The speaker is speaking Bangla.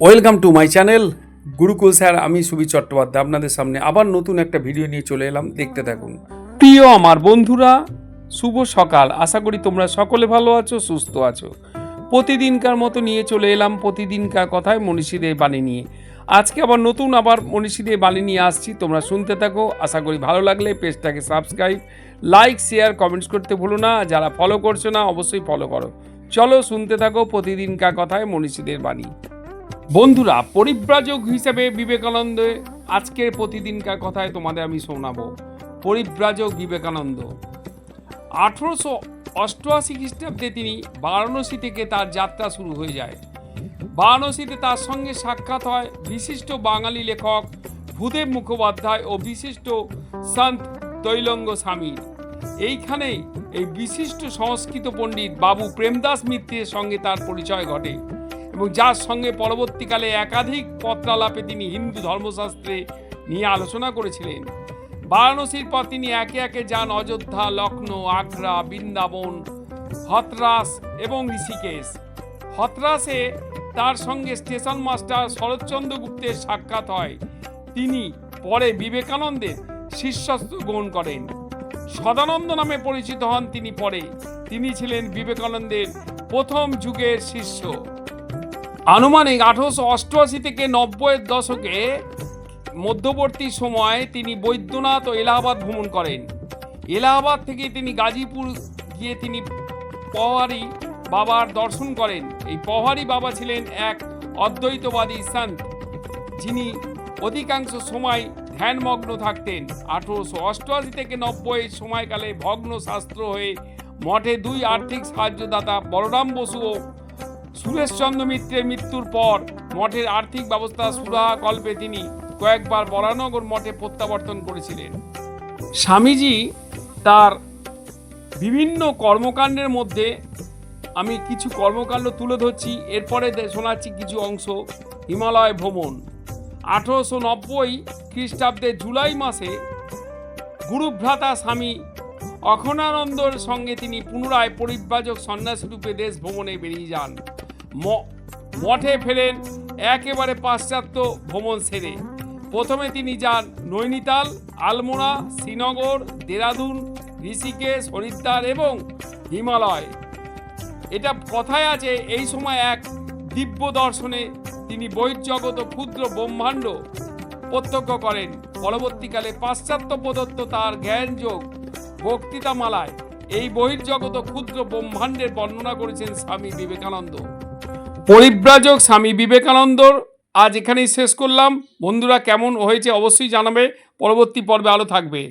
Welcome to my channel. Gurukul sir, আমি সুবি চট্টোপাধ্যায়। আপনাদের সামনে আবার নতুন একটা ভিডিও নিয়ে চলে এলাম। দেখতে থাকুন। প্রিয় আমার বন্ধুরা, শুভ সকাল। আশা করি তোমরা সকলে ভালো আছো, সুস্থ আছো। প্রতিদিনকার মতো নিয়ে চলে এলাম প্রতিদিনকার কথায় মনীষীদের বাণী নিয়ে। আজকে আবার নতুন আবার মনীষীদের বাণী নিয়ে আসছি। তোমরা শুনতে থাকো। আশা করি ভালো লাগলে পেজটাকে সাবস্ক্রাইব, লাইক, শেয়ার, কমেন্টস করতে ভুলো না। যারা ফলো করছ না, অবশ্যই ফলো করো। চলো শুনতে থাকো প্রতিদিনকার কথায় মনীষীদের বাণী। বন্ধুরা, পরিব্রাজক হিসেবে বিবেকানন্দ, আজকের প্রতিদিনকার কথায় তোমাদের আমি শোনাবো। পরিব্রাজক বিবেকানন্দ। আঠেরোশো অষ্টআশি খ্রিস্টাব্দে তিনি বারাণসী থেকে তার যাত্রা শুরু হয়ে যায়। বারাণসীতে তার সঙ্গে সাক্ষাৎ হয় বিশিষ্ট বাঙালি লেখক ভূদেব মুখোপাধ্যায় ও বিশিষ্ট সন্ত তৈলঙ্গ স্বামীর এইখানেই এই বিশিষ্ট সংস্কৃত পণ্ডিত বাবু প্রেমদাস মিত্রের সঙ্গে তার পরিচয় ঘটে। এবং যার সঙ্গে পরবর্তীকালে একাধিক পত্রালাপে তিনি হিন্দু ধর্মশাস্ত্রে নিয়ে আলোচনা করেছিলেন। বারাণসীর পর তিনি একে একে যান অযোধ্যা লখনৌ আগ্রা, বৃন্দাবন, হতরাস এবং ঋষিকেশ। হতরাসে তার সঙ্গে স্টেশন মাস্টার শরৎচন্দ্র গুপ্তের সাক্ষাৎ হয়। তিনি পরে বিবেকানন্দের শিষ্যত্ব গ্রহণ করেন। সদানন্দ নামে পরিচিত হন তিনি পরে। তিনি ছিলেন বিবেকানন্দের প্রথম যুগের শিষ্য। আনুমানিক আঠারোশো অষ্টআশি থেকে নব্বইয়ের দশকে মধ্যবর্তী সময়ে তিনি বৈদ্যনাথ ও এলাহাবাদ ভ্রমণ করেন। এলাহাবাদ থেকে তিনি গাজীপুর গিয়ে তিনি পওয়ারি বাবার দর্শন করেন। এই পওয়ারি বাবা ছিলেন এক অদ্বৈতবাদী সন্ত, যিনি অধিকাংশ সময় ধ্যানমগ্ন থাকতেন। আঠারোশো অষ্টআশি থেকে নব্বই সময়কালে ভগ্ন শাস্ত্র হয়ে মঠে দুই আর্থিক সাহায্যদাতা বলরাম বসু ও সুরেশচন্দ্র মিত্রের মৃত্যুর পর মঠের আর্থিক ব্যবস্থা সুরাহা কল্পে তিনি কয়েকবার বরানগর মঠে প্রত্যাবর্তন করেছিলেন। স্বামীজি তার বিভিন্ন কর্মকাণ্ডের মধ্যে আমি কিছু কর্মকাণ্ড তুলে ধরছি, এরপরে শোনাচ্ছি কিছু অংশ। হিমালয় ভ্রমণ। আঠেরোশো নব্বই খ্রিস্টাব্দে জুলাই মাসে গুরুভ্রাতা স্বামী অখনানন্দর সঙ্গে তিনি পুনরায় পরিব্রাজক সন্ন্যাসী রূপে দেশ ভ্রমণে বেরিয়ে যান। মঠে ফেরেন একেবারে পাশ্চাত্য ভ্রমণ সেরে। প্রথমে তিনি যান নৈনিতাল, আলমোড়া, শ্রীনগর, দেরাদুন, ঋষিকেশ, হরিদ্বার এবং হিমালয়। এটা কথায় আছে এই সময় এক দিব্য দর্শনে তিনি বহির্জগৎ ও ক্ষুদ্র ব্রহ্মাণ্ড প্রত্যক্ষ করেন। পরবর্তীকালে পাশ্চাত্য প্রদত্ত তার জ্ঞানযোগ বক্তৃতামালায় এই বহির্জগৎ ও ক্ষুদ্র ব্রহ্মাণ্ডের বর্ণনা করেছেন স্বামী বিবেকানন্দ। পরিব্রাজক স্বামী বিবেকানন্দর আজ এখানেই শেষ করলাম। বন্ধুরা, কেমন হয়েছে অবশ্যই জানাবে। পরবর্তী পর্বে আলো থাকবে।